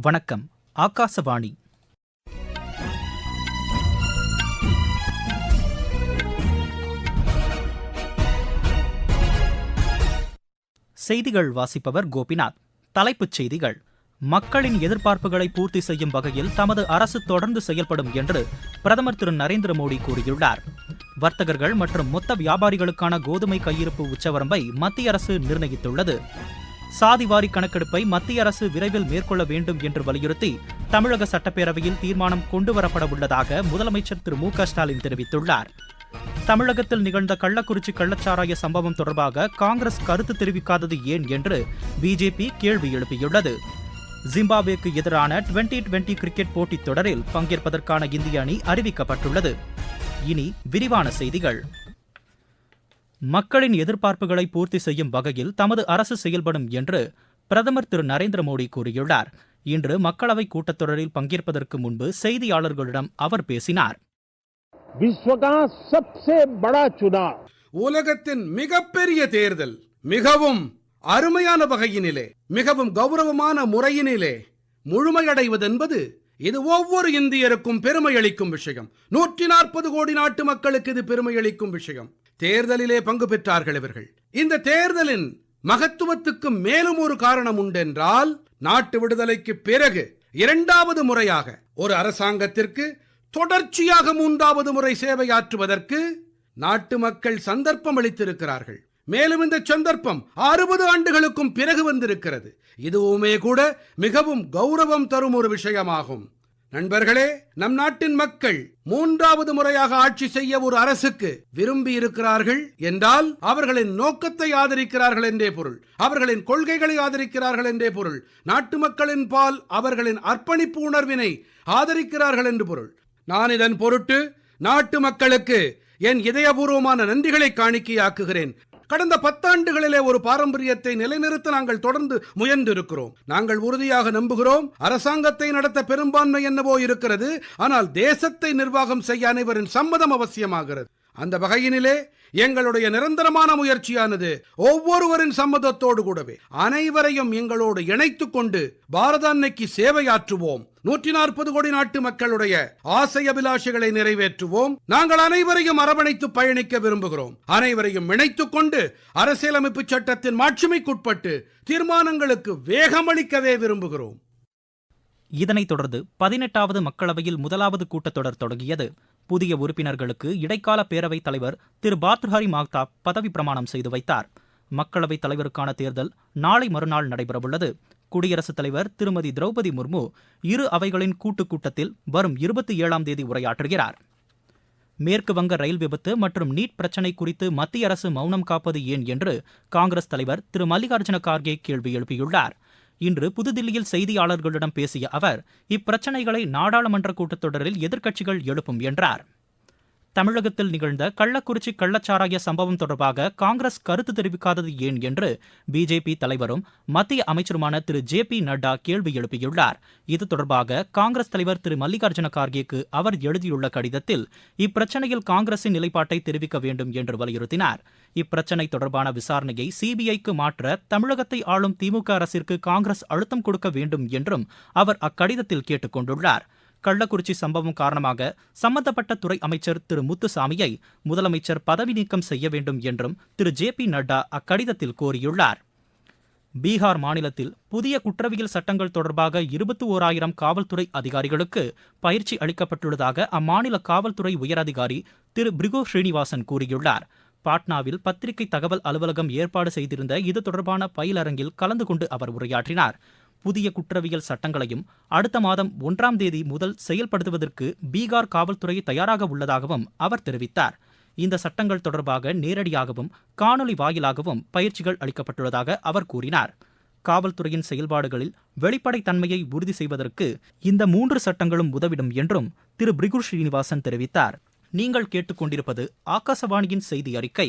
வணக்கம் ஆகாசவாணி. செய்திகள் வாசிப்பவர் கோபிநாத். தலைப்புச் செய்திகள் மக்களின் எதிர்பார்ப்புகளை பூர்த்தி செய்யும் வகையில் தமது அரசு தொடர்ந்து செயல்படும் என்று பிரதமர் திரு நரேந்திர மோடி கூறியுள்ளார். வர்த்தகர்கள் மற்றும் மொத்த வியாபாரிகளுக்கான கோதுமை கையிருப்பு உச்சவரம்பை மத்திய அரசு நிர்ணயித்துள்ளது. சாதிவாரி கணக்கெடுப்பை மத்திய அரசு விரைவில் மேற்கொள்ள வேண்டும் என்று வலியுறுத்தி தமிழக சட்டப்பேரவையில் தீர்மானம் கொண்டுவரப்பட உள்ளதாக முதலமைச்சர் திரு மு க ஸ்டாலின் தெரிவித்துள்ளார். தமிழகத்தில் நிகழ்ந்த கள்ளக்குறிச்சி கள்ளச்சாராய சம்பவம் தொடர்பாக காங்கிரஸ் கருத்து தெரிவிக்காதது ஏன் என்று பிஜேபி கேள்வி எழுப்பியுள்ளது. ஜிம்பாப்வேக்கு எதிரான டுவெண்டி டுவெண்டி கிரிக்கெட் போட்டித் தொடரில் பங்கேற்பதற்கான இந்திய அணி அறிவிக்கப்பட்டுள்ளது. இனி விரிவான செய்திகள். மக்களின் எதிர்பார்ப்புகளை பூர்த்தி செய்யும் வகையில் தமது அரசு செயல்படும் என்று பிரதமர் திரு நரேந்திர மோடி கூறியுள்ளார். இன்று மக்களவை கூட்டத்தொடரில் பங்கேற்பதற்கு முன்பு செய்தியாளர்களிடம் அவர் பேசினார். உலகத்தின் மிகப்பெரிய தேர்தல் மிகவும் அருமையான வகையினிலே மிகவும் கௌரவமான முறையினிலே முழுமையடைவதென்பது இது ஒவ்வொரு இந்தியருக்கும் பெருமையளிக்கும் விஷயம். நூற்றி நாற்பது கோடி நாட்டு மக்களுக்கு இது பெருமையளிக்கும் விஷயம். தேர்தலிலே பங்கு பெற்றார்கள் இவர்கள். இந்த தேர்தலின் மகத்துவத்துக்கு மேலும் ஒரு காரணம் உண்டென்றால் நாட்டு விடுதலைக்கு பிறகு இரண்டாவது முறையாக ஒரு அரசாங்கத்திற்கு தொடர்ச்சியாக மூன்றாவது முறை சேவையாற்றுவதற்கு நாட்டு மக்கள் சந்தர்ப்பம் அளித்திருக்கிறார்கள். மேலும் இந்த சந்தர்ப்பம் அறுபது ஆண்டுகளுக்கும் பிறகு வந்திருக்கிறது. இதுவுமே கூட மிகவும் கௌரவம் தரும் ஒரு விஷயமாகும். நண்பர்களே நம் நாட்டின் மக்கள் மூன்றாவது முறையாக ஆட்சி செய்ய ஒரு அரசுக்கு விரும்பி இருக்கிறார்கள் என்றால் அவர்களின் நோக்கத்தை ஆதரிக்கிறார்கள் என்றே பொருள். அவர்களின் கொள்கைகளை ஆதரிக்கிறார்கள் என்றே பொருள். நாட்டு மக்களின் பால் அவர்களின் அர்ப்பணிப்பு உணர்வினை ஆதரிக்கிறார்கள் என்று பொருள். நான் இதன் பொருட்டு நாட்டு மக்களுக்கு என் இதயபூர்வமான நன்றிகளை காணிக்கையாக்குகிறேன். கடந்த பத்தாண்டுகளிலே ஒரு பாரம்பரியத்தை நிலைநிறுத்த நாங்கள் தொடர்ந்து முயன்றிருக்கிறோம். நாங்கள் உறுதியாக நம்புகிறோம் அரசாங்கத்தை நடத்த பெரும்பான்மை என்னவோ இருக்கிறது ஆனால் தேசத்தை நிர்வாகம் செய்ய அனைவரின் சம்மதம் அவசியமாகிறது. அந்த வகையினிலே எங்களுடைய நிரந்தரமான முயற்சியானது ஒவ்வொருவரின் சம்மதத்தோடு கூடவே அனைவரையும் எங்களோடு இணைத்துக் கொண்டு பாரத அன்னைக்கு சேவையாற்றுவோம். நூற்றி நாற்பது கோடி நாட்டு மக்களுடைய ஆசை அபிலாஷைகளை நிறைவேற்றுவோம். நாங்கள் அனைவரையும் அரவணைத்து பயணிக்க விரும்புகிறோம். அனைவரையும் இணைத்துக் கொண்டு அரசியலமைப்பு சட்டத்தின் மாட்சிமைக்குட்பட்டு தீர்மானங்களுக்கு வேகமளிக்கவே விரும்புகிறோம். இதனைத் தொடர்ந்து பதினெட்டாவது மக்களவையில் முதலாவது கூட்டத்தொடர் தொடங்கியது. புதிய உறுப்பினர்களுக்கு இடைக்கால பேரவைத் தலைவர் திரு. பாத்ருஹரி மாக்தாப் பதவி பிரமாணம் செய்து வைத்தார். மக்களவைத் தலைவருக்கான தேர்தல் நாளை மறுநாள் நடைபெறவுள்ளது. குடியரசுத் தலைவர் திருமதி. திரௌபதி முர்மு இரு அவைகளின் கூட்டுக் கூட்டத்தில் வரும் இருபத்தி ஏழாம் தேதி உரையாற்றுகிறார். மேற்கு வங்க ரயில் விபத்து மற்றும் நீட் பிரச்சினை குறித்து மத்திய அரசு மௌனம் காப்பது ஏன் என்று காங்கிரஸ் தலைவர் திரு. மல்லிகார்ஜுன கார்கே கேள்வி எழுப்பியுள்ளார். இன்று புதுதில்லியில் செய்தியாளர்களிடம் பேசிய அவர் இப்பிரச்சினைகளை நாடாளுமன்ற கூட்டத்தொடரில் எதிர்க்கட்சிகள் எழுப்பும் என்றார். தமிழகத்தில் நிகழ்ந்த கள்ளக்குறிச்சி கள்ளச்சாராய சம்பவம் தொடர்பாக காங்கிரஸ் கருத்து தெரிவிக்காதது ஏன் என்று பிஜேபி தலைவரும் மத்திய அமைச்சருமான திரு ஜே பி நட்டா கேள்வி எழுப்பியுள்ளார். இது தொடர்பாக காங்கிரஸ் தலைவர் திரு மல்லிகார்ஜுன கார்கேக்கு அவர் எழுதியுள்ள கடிதத்தில் இப்பிரச்சனையில் காங்கிரசின் நிலைப்பாட்டை தெரிவிக்க வேண்டும் என்று வலியுறுத்தினார். இப்பிரச்சனை தொடர்பான விசாரணையை சிபிஐக்கு மாற்ற தமிழகத்தை ஆளும் திமுக அரசிற்கு காங்கிரஸ் அழுத்தம் கொடுக்க வேண்டும் என்றும் அவர் அக்கடிதத்தில் கேட்டுக் கொண்டுள்ளார் கள்ளக்குறிச்சி சம்பவம் காரணமாக சம்பந்தப்பட்ட துறை அமைச்சர் திரு முத்துசாமியை முதலமைச்சர் பதவி நீக்கம் செய்ய வேண்டும் என்றும் திரு ஜே பி நட்டா அக்கடிதத்தில் கோரியுள்ளார். பீகார் மாநிலத்தில் புதிய குற்றவியல் சட்டங்கள் தொடர்பாக இருபத்தி ஓராயிரம் காவல்துறை அதிகாரிகளுக்கு பயிற்சி அளிக்கப்பட்டுள்ளதாக அம்மாநில காவல்துறை உயரதிகாரி திரு பிரிகோ ஸ்ரீனிவாசன் கூறியுள்ளார். பாட்னாவில் பத்திரிகை தகவல் அலுவலகம் ஏற்பாடு செய்திருந்த இது தொடர்பான பயிலரங்கில் கலந்து கொண்டு அவர் உரையாற்றினார். புதிய குற்றவியல் சட்டங்களையும் அடுத்த மாதம் ஒன்றாம் தேதி முதல் செயல்படுத்துவதற்கு பீகார் காவல்துறை தயாராக உள்ளதாகவும் அவர் தெரிவித்தார். இந்த சட்டங்கள் தொடர்பாக நேரடியாகவும் காணொலி வாயிலாகவும் பயிற்சிகள் அளிக்கப்பட்டுள்ளதாக அவர் கூறினார். காவல்துறையின் செயல்பாடுகளில் வெளிப்படைத்தன்மையை உறுதி செய்வதற்கு இந்த மூன்று சட்டங்களும் உதவிடும் என்றும் திரு. பிரிகு ஸ்ரீனிவாசன் தெரிவித்தார். நீங்கள் கேட்டுக்கொண்டிருப்பது ஆகாசவாணியின் செய்தி அறிக்கை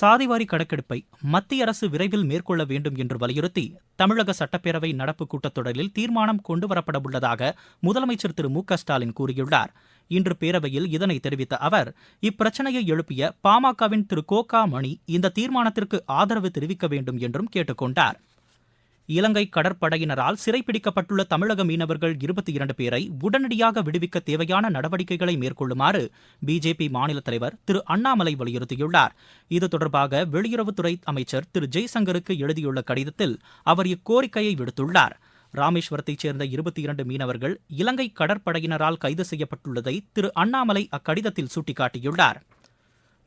சாதிவாரி கணக்கெடுப்பை மத்திய அரசு விரைவில் மேற்கொள்ள வேண்டும் என்று வலியுறுத்தி தமிழக சட்டப்பேரவை நடப்பு கூட்டத்தொடரில் தீர்மானம் கொண்டுவரப்பட உள்ளதாக முதலமைச்சர் திரு மு க ஸ்டாலின் கூறியுள்ளார். இன்று பேரவையில் இதனை தெரிவித்த அவர் இப்பிரச்சனையை எழுப்பிய பாமகவின் திரு கோகா மணி இந்த தீர்மானத்திற்கு ஆதரவு தெரிவிக்க வேண்டும் என்றும் கேட்டுக்கொண்டார். இலங்கை கடற்படையினரால் சிறைப்பிடிக்கப்பட்டுள்ள தமிழக மீனவர்கள் இருபத்தி இரண்டு பேரை உடனடியாக விடுவிக்க தேவையான நடவடிக்கைகளை மேற்கொள்ளுமாறு பிஜேபி மாநில தலைவர் திரு அண்ணாமலை வலியுறுத்தியுள்ளார். இது தொடர்பாக வெளியுறவுத்துறை அமைச்சர் திரு ஜெய்சங்கருக்கு எழுதியுள்ள கடிதத்தில் அவர் இக்கோரிக்கையை விடுத்துள்ளார். ராமேஸ்வரத்தைச் சேர்ந்த இருபத்தி இரண்டு மீனவர்கள் இலங்கை கடற்படையினரால் கைது செய்யப்பட்டுள்ளதை திரு அண்ணாமலை அக்கடிதத்தில் சுட்டிக்காட்டியுள்ளார்.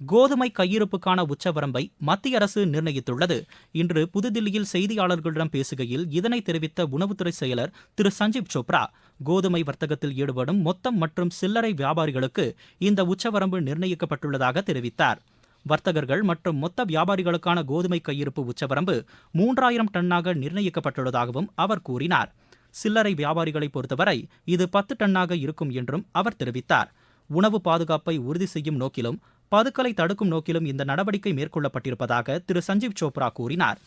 கோதுமை கையிருப்புக்கான உச்சவரம்பை மத்திய அரசு நிர்ணயித்துள்ளது. இன்று புதுதில்லியில் செய்தியாளர்களிடம் பேசுகையில் இதனை தெரிவித்த உணவுத்துறை செயலர் திரு சஞ்சீப் சோப்ரா கோதுமை வர்த்தகத்தில் ஈடுபடும் மொத்தம் மற்றும் சில்லறை வியாபாரிகளுக்கு இந்த உச்சவரம்பு நிர்ணயிக்கப்பட்டுள்ளதாக தெரிவித்தார். வர்த்தகர்கள் மற்றும் மொத்த வியாபாரிகளுக்கான கோதுமை கையிருப்பு உச்சவரம்பு மூன்றாயிரம் டன்னாக நிர்ணயிக்கப்பட்டுள்ளதாகவும் அவர் கூறினார். சில்லறை வியாபாரிகளை பொறுத்தவரை இது பத்து டன்னாக இருக்கும் என்றும் அவர் தெரிவித்தார். உணவு பாதுகாப்பை உறுதி செய்யும் நோக்கிலும் பதுக்கலை தடுக்கும் நோக்கிலும் இந்த நடவடிக்கை மேற்கொள்ளப்பட்டிருப்பதாக திரு சஞ்சீவ் சோப்ரா கூறினார்.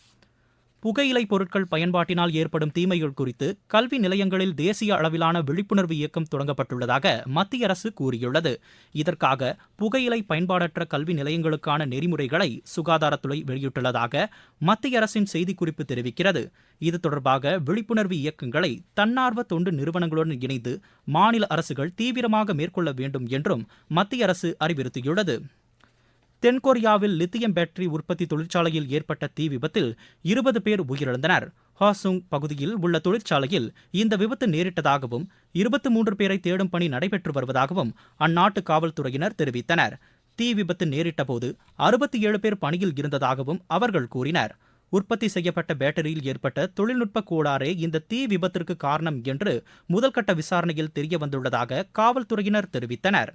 புகையிலை பொருட்கள் பயன்பாட்டினால் ஏற்படும் தீமைகள் குறித்து கல்வி நிலையங்களில் தேசிய அளவிலான விழிப்புணர்வு இயக்கம் தொடங்கப்பட்டுள்ளதாக மத்திய அரசு கூறியுள்ளது. இதற்காக புகையிலை பயன்பாடற்ற கல்வி நிலையங்களுக்கான நெறிமுறைகளை சுகாதாரத்துறை வெளியிட்டுள்ளதாக மத்திய அரசின் செய்திக்குறிப்பு தெரிவிக்கிறது. இது தொடர்பாக விழிப்புணர்வு இயக்கங்களை தன்னார்வ தொண்டு நிறுவனங்களுடன் இணைந்து மாநில அரசுகள் தீவிரமாக மேற்கொள்ள வேண்டும் என்றும் மத்திய அரசு அறிவுறுத்தியுள்ளது. தென்கொரியாவில் லித்தியம் பேட்டரி உற்பத்தி தொழிற்சாலையில் ஏற்பட்ட தீ விபத்தில் இருபது பேர் உயிரிழந்தனர். ஹாசுங் பகுதியில் உள்ள தொழிற்சாலையில் இந்த விபத்து நேரிட்டதாகவும் இருபத்தி மூன்று பேரை தேடும் பணி நடைபெற்று வருவதாகவும் அந்நாட்டு காவல்துறையினர் தெரிவித்தனர். தீ விபத்து நேரிட்டபோது அறுபத்தி ஏழு பேர் பணியில் இருந்ததாகவும் அவர்கள் கூறினர். உற்பத்தி செய்யப்பட்ட பேட்டரியில் ஏற்பட்ட தொழில்நுட்ப கோளாறே இந்த தீ விபத்திற்கு காரணம் என்று முதல்கட்ட விசாரணையில் தெரியவந்துள்ளதாக காவல்துறையினர் தெரிவித்தனர்.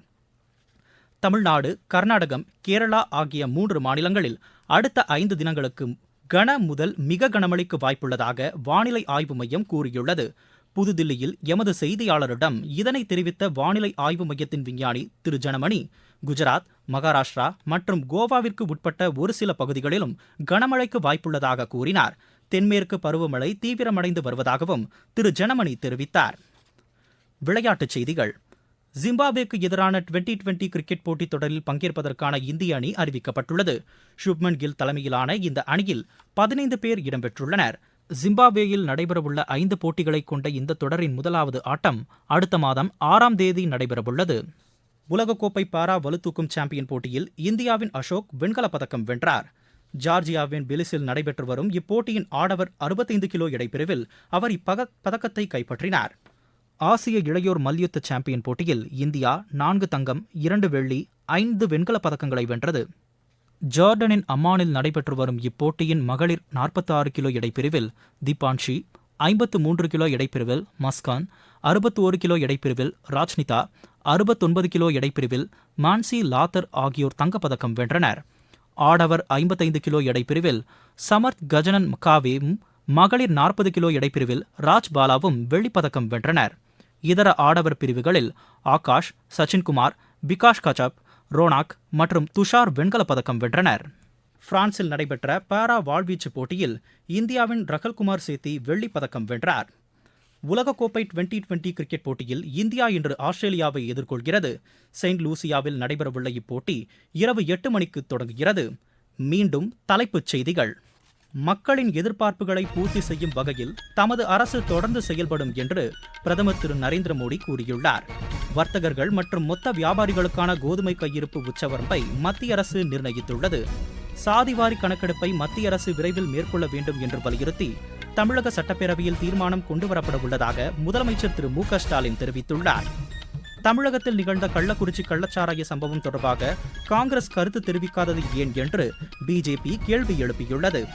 தமிழ்நாடு கர்நாடகம் கேரளா ஆகிய மூன்று மாநிலங்களில் அடுத்த ஐந்து தினங்களுக்கு கன முதல் மிக கனமழைக்கு வாய்ப்புள்ளதாக வானிலை ஆய்வு மையம் கூறியுள்ளது. புதுதில்லியில் எமது செய்தியாளரிடம் இதனை தெரிவித்த வானிலை ஆய்வு மையத்தின் விஞ்ஞானி திரு. ஜனமணி குஜராத் மகாராஷ்டிரா மற்றும் கோவாவிற்கு உட்பட்ட ஒரு சில பகுதிகளிலும் கனமழைக்கு வாய்ப்புள்ளதாக கூறினார். தென்மேற்கு பருவமழை தீவிரமடைந்து வருவதாகவும் திரு. ஜனமணி தெரிவித்தார். விளையாட்டுச் செய்திகள். ஜிம்பாப்வேக்கு எதிரான டுவெண்டி டுவெண்டி கிரிக்கெட் போட்டித் தொடரில் பங்கேற்பதற்கான இந்திய அணி அறிவிக்கப்பட்டுள்ளது. ஷுப்மன் கில் தலைமையிலான இந்த அணியில் பதினைந்து பேர் இடம்பெற்றுள்ளனர். ஜிம்பாப்வேயில் நடைபெறவுள்ள ஐந்து போட்டிகளை கொண்ட இந்த தொடரின் முதலாவது ஆட்டம் அடுத்த மாதம் ஆறாம் தேதி நடைபெறவுள்ளது. உலகக்கோப்பை பாரா வலுதூக்கும் சாம்பியன் போட்டியில் இந்தியாவின் அசோக் வெண்கலப் பதக்கம் வென்றார். ஜார்ஜியாவின் பிலிஸில் நடைபெற்று வரும் இப்போட்டியின் ஆடவர் அறுபத்தைந்து கிலோ இடைப்பிரிவில் அவர் இப்பக பதக்கத்தை கைப்பற்றினார். ஆசிய இளையோர் மல்யுத்த சாம்பியன் போட்டியில் இந்தியா நான்கு தங்கம் இரண்டு வெள்ளி ஐந்து வெண்கலப் பதக்கங்களை வென்றது. ஜார்டனின் அம்மானில் நடைபெற்று வரும் இப்போட்டியின் மகளிர் 46 கிலோ எடைப்பிரிவில் தீபான்ஷி ஐம்பத்து மூன்று கிலோ எடைப்பிரிவில் மஸ்கான் அறுபத்தி ஒரு கிலோ எடைப்பிரிவில் ராஜ்னிதா அறுபத்தொன்பது கிலோ எடைப்பிரிவில் மான்சி லாத்தர் ஆகியோர் தங்கப்பதக்கம் வென்றனர். ஆடவர் ஐம்பத்தைந்து கிலோ எடைப்பிரிவில் சமர்த் கஜனன் மகாவேவும் மகளிர் நாற்பது கிலோ எடைப்பிரிவில் ராஜ்பாலாவும் வெள்ளிப்பதக்கம் வென்றனர். இதர ஆடவர் பிரிவுகளில் ஆகாஷ் சச்சின்குமார் பிகாஷ் கச்சப் ரோனாக் மற்றும் துஷார் வெண்கலப் பதக்கம் வென்றனர். பிரான்சில் நடைபெற்ற பாரா வாழ்வீச்சு போட்டியில் இந்தியாவின் ரகல்குமார் சேத்தி வெள்ளிப் பதக்கம் வென்றார். உலகக்கோப்பை டுவெண்டி டுவெண்டி கிரிக்கெட் போட்டியில் இந்தியா இன்று ஆஸ்திரேலியாவை எதிர்கொள்கிறது. செயின்ட் லூசியாவில் நடைபெறவுள்ள இப்போட்டி இரவு எட்டு மணிக்கு தொடங்குகிறது. மீண்டும் தலைப்புச் செய்திகள். மக்களின் எதிர்பார்ப்புகளை பூர்த்தி செய்யும் வகையில் தமது அரசு தொடர்ந்து செயல்படும் என்று பிரதமர் திரு நரேந்திர மோடி கூறியுள்ளார். வர்த்தகர்கள் மற்றும் மொத்த வியாபாரிகளுக்கான கோதுமை கையிருப்பு உச்சவரம்பை மத்திய அரசு நிர்ணயித்துள்ளது. சாதிவாரி கணக்கெடுப்பை மத்திய அரசு விரைவில் மேற்கொள்ள வேண்டும் என்று வலியுறுத்தி தமிழக சட்டப்பேரவையில் தீர்மானம் கொண்டுவரப்பட உள்ளதாக முதலமைச்சர் திரு மு க ஸ்டாலின் தெரிவித்துள்ளார். தமிழகத்தில் நிகழ்ந்த கள்ளக்குறிச்சி கள்ளச்சாராய சம்பவம் தொடர்பாக காங்கிரஸ் கருத்து தெரிவிக்காதது ஏன் என்று பிஜேபி கேள்வி எழுப்பியுள்ளது.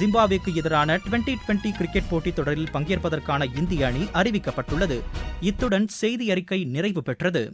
ஜிம்பாவேக்கு எதிரான டுவெண்டி டுவெண்டி கிரிக்கெட் போட்டித் தொடரில் பங்கேற்பதற்கான இந்திய அணி அறிவிக்கப்பட்டுள்ளது. இத்துடன் செய்தி அறிக்கை நிறைவு பெற்றது.